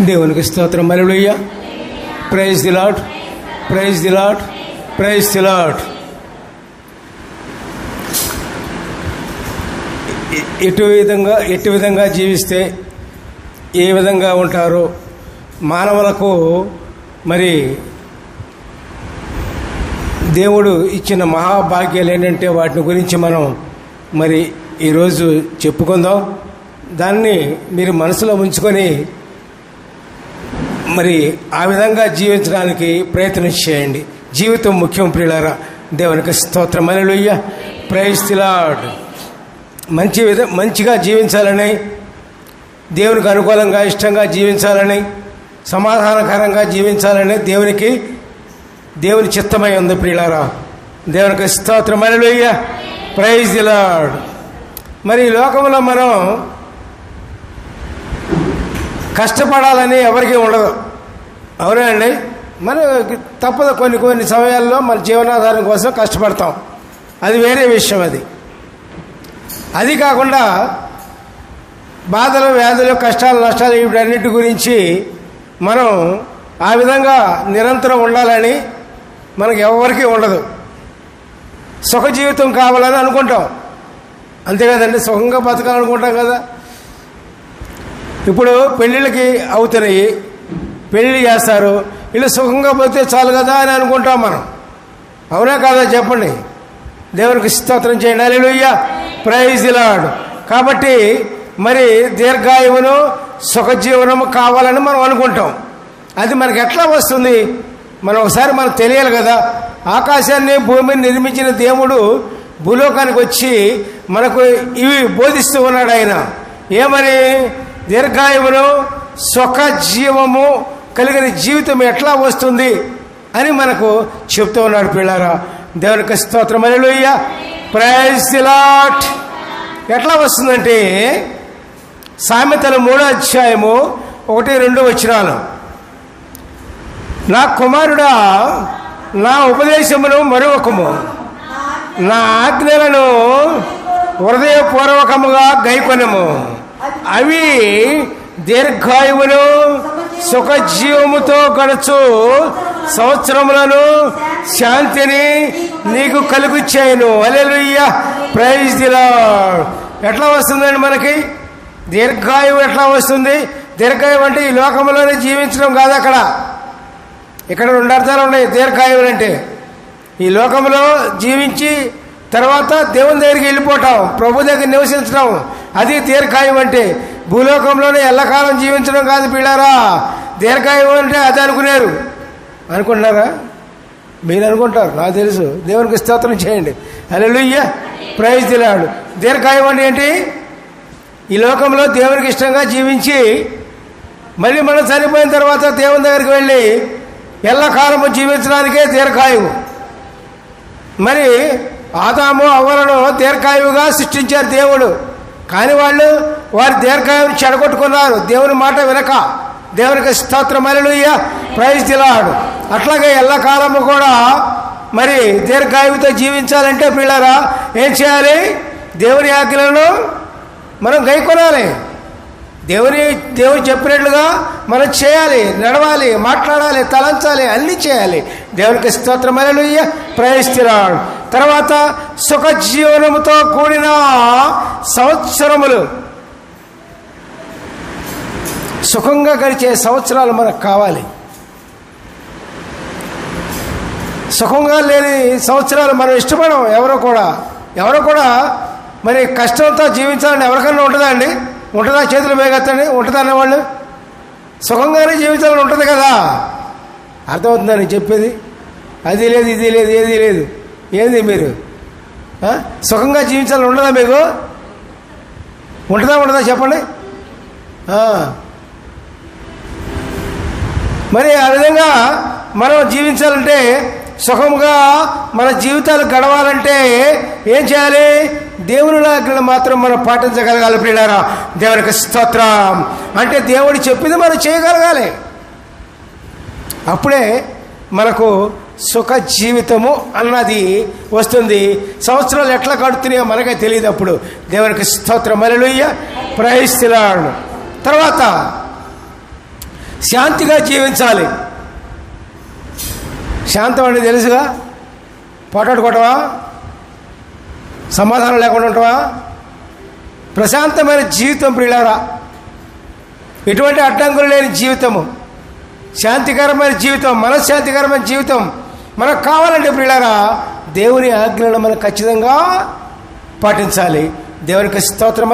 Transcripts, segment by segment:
దేవునికి స్తోత్రం. మరలుయ్య praise the Lord praise the Lord praise the Lord ఎటు విధంగా ఎటు విధంగా జీవిస్తే ఏ విధంగా ఉంటారో మానవులకు మరి దేవుడు ఇచ్చిన మహాభాగ్యాలు ఏంటంటే వాటిని గురించి మనం మరి ఈరోజు చెప్పుకుందాం. దాన్ని మీరు మనసులో ఉంచుకొని మరి ఆ విధంగా జీవించడానికి ప్రయత్నం చేయండి. జీవితం ముఖ్యం ప్రియులారా దేవునికి స్తోత్రం. అలెలుయ్య ప్రైజ్ మంచి విధ మంచిగా జీవించాలని దేవునికి అనుకూలంగా ఇష్టంగా జీవించాలని సమాధానకరంగా జీవించాలని దేవునికి దేవుని చిత్తమై ఉంది ప్రియులారా. దేవునికి స్తోత్రం. అలెలుయ్య ప్రైజ్ తిలాడ్ మరి ఈ లోకంలో మనం కష్టపడాలని ఎవరికీ ఉండదు. అవునా అండి? తప్పదు కొన్ని కొన్ని సమయాల్లో మన జీవనాధారం కోసం కష్టపడతాం. అది వేరే విషయం అది. అది కాకుండా బాధలు వ్యాధులు కష్టాలు నష్టాలు వీటన్నిటి గురించి మనం ఆ విధంగా నిరంతరం ఉండాలని మనకు ఎవరికీ ఉండదు. సుఖ జీవితం కావాలని అనుకుంటాం. అంతే కదండి? సుఖంగా బతకాలనుకుంటాం కదా. ఇప్పుడు పెళ్ళిళ్ళకి అవుతున్నాయి. పెళ్ళి చేస్తారు. వీళ్ళు సుఖంగా పోతే చాలు కదా అని అనుకుంటాం మనం. అవునా కాదా చెప్పండి? దేవునికి స్తోత్రం చేయండి. అలెలుయ్య ప్రైజ్ ఇలాడు కాబట్టి మరి దీర్ఘాయువును సుఖజీవనము కావాలని మనం అనుకుంటాం. అది మనకి ఎట్లా వస్తుంది? మనం ఒకసారి మనకు తెలియాలి కదా. ఆకాశాన్ని భూమిని నిర్మించిన దేవుడు భూలోకానికి వచ్చి మనకు ఇవి బోధిస్తూ ఉన్నాడు ఆయన. ఏమని? దీర్ఘాయువును సుఖ జీవము కలిగిన జీవితం ఎట్లా వస్తుంది అని మనకు చెప్తూ ఉన్నాడు పిల్లారా. దేవునికి స్తోత్రం. అలెలుయ్య ప్రైజ్ లాట్ ఎట్లా వస్తుందంటే సామెతల మూడో అధ్యాయము ఒకటి రెండు వచ్చినాను నా కుమారుడా నా ఉపదేశమును మరొకము నా ఆజ్ఞలను హృదయపూర్వకముగా గైకొనము. అవి దీర్ఘాయువును సుఖజీవముతో గడుచు సంవత్సరములను శాంతిని నీకు కలుగుచ్చాయను అలెలుయ్య ప్రైజ్ దిలా ఎట్లా వస్తుందండి మనకి? దీర్ఘాయువు ఎట్లా వస్తుంది? దీర్ఘాయువు అంటే ఈ లోకంలోనే జీవించడం కాదు అక్కడ. ఇక్కడ రెండు అర్థాలు ఉన్నాయి. దీర్ఘాయువులు అంటే ఈ లోకంలో జీవించి తర్వాత దేవుని దగ్గరికి వెళ్ళిపోవటం ప్రభు దగ్గర నివసించడం. అది దీర్ఘాయువు అంటే భూలోకంలోనే ఎల్లకాలం జీవించడం కాదు పిల్లారా. దీర్ఘాయువు అంటే అది అనుకున్నారు. అనుకుంటున్నారా? మీరు అనుకుంటారు నాకు తెలుసు. దేవునికి స్తోత్రం చేయండి. అలెలుయ్య ప్రైజ్ తిలాడు దీర్ఘాయువు అంటే ఏంటి? ఈ లోకంలో దేవునికి ఇష్టంగా జీవించి మళ్ళీ మనం చనిపోయిన తర్వాత దేవుని దగ్గరికి వెళ్ళి ఎల్లకాలము జీవించడానికే దీర్ఘాయువు. మరి ఆదాము అవ్వలను దీర్ఘాయువుగా సృష్టించారు దేవుడు. కానీ వాళ్ళు వారి దీర్ఘాయువుని చెడగొట్టుకున్నారు. దేవుని మాట వినక. దేవునికి స్తోత్రం. అలలుయ్య ప్రైజ్ తిలాడు అట్లాగే ఎల్లకాలము కూడా మరి దీర్ఘాయువుతో జీవించాలంటే పిల్లరా ఏం చేయాలి? దేవుని ఆజ్ఞలను మనం గైకొనాలి. దేవుని దేవుడు చెప్పినట్లుగా మనం చేయాలి నడవాలి మాట్లాడాలి తలంచాలి అన్నీ చేయాలి. దేవునికి స్తోత్రమైన ప్రయత్నిస్తున్నాడు తర్వాత సుఖ జీవనముతో కూడిన సంవత్సరములు. సుఖంగా గడిచే సంవత్సరాలు మనకు కావాలి. సుఖంగా లేని సంవత్సరాలు మనం ఇష్టపడం ఎవరో కూడా. ఎవరో కూడా మరి కష్టంతో జీవించాలని ఎవరికన్నా ఉంటుందా అండి? ఉంటుందా? చేతులు వేగెత్తండి ఉంటుందా అనేవాళ్ళు? సుఖంగానే జీవించాలని ఉంటుంది కదా. అర్థమవుతుందని చెప్పేది? అది లేదు ఇది లేదు ఏది లేదు. ఏంది మీరు? సుఖంగా జీవించాలని ఉండదా మీకు? ఉంటుందా ఉండదా చెప్పండి? మరి ఆ విధంగా మనం జీవించాలంటే సుఖముగా మన జీవితాలు గడవాలంటే ఏం చేయాలి? దేవుని ఆజ్ఞలు మాత్రం మనం పాటించగలగాలి ప్రియులారా. దేవునికి స్తోత్రం. అంటే దేవుడు చెప్పింది మనం చేయగలగాలి. అప్పుడే మనకు సుఖ జీవితము అన్నది వస్తుంది. సంవత్సరాలు ఎట్లా కడుతున్నాయో మనకే తెలియదు అప్పుడు. దేవునికి స్తోత్రం. మరలుయ్య ప్రయస్తిలాడు తర్వాత శాంతిగా జీవించాలి. శాంతం అంటే తెలుసుగా? పోటాడుకోవటమా సమాధానం లేకుండా ఉంటావా? ప్రశాంతమైన జీవితం ప్రియులారా. ఎటువంటి అడ్డంకులు లేని జీవితము. శాంతికరమైన జీవితం మనశ్శాంతికరమైన జీవితం మనకు కావాలంటే ప్రియులారా దేవుని ఆజ్ఞలను మనం ఖచ్చితంగా పాటించాలి. దేవునికి స్తోత్రం.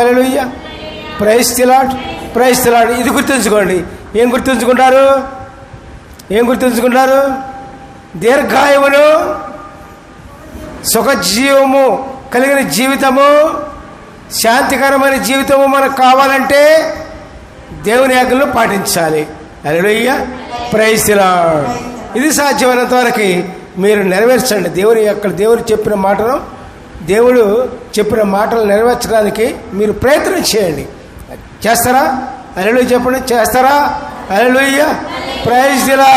ప్రైస్ తిలాట్ ప్రైస్తిలాడ్ ఇది గుర్తుంచుకోండి. ఏం గుర్తుంచుకుంటారు? ఏం గుర్తుంచుకుంటారు? దీర్ఘాయువును సుఖజీవము కలిగిన జీవితము శాంతికరమైన జీవితము మనకు కావాలంటే దేవుని ఆజ్ఞలు పాటించాలి. అలడయ్య ప్రైస్తిలాడ్ ఇది సాధ్యమైనంత వరకు మీరు నెరవేర్చండి. దేవుని యొక్క దేవుడు చెప్పిన మాటను దేవుడు చెప్పిన మాటలు నెరవేర్చడానికి మీరు ప్రయత్నం చేయండి. చేస్తారా? అలెలు చెప్పండి. చేస్తారా? అలెలుయ్య ప్రైజ్ దిలా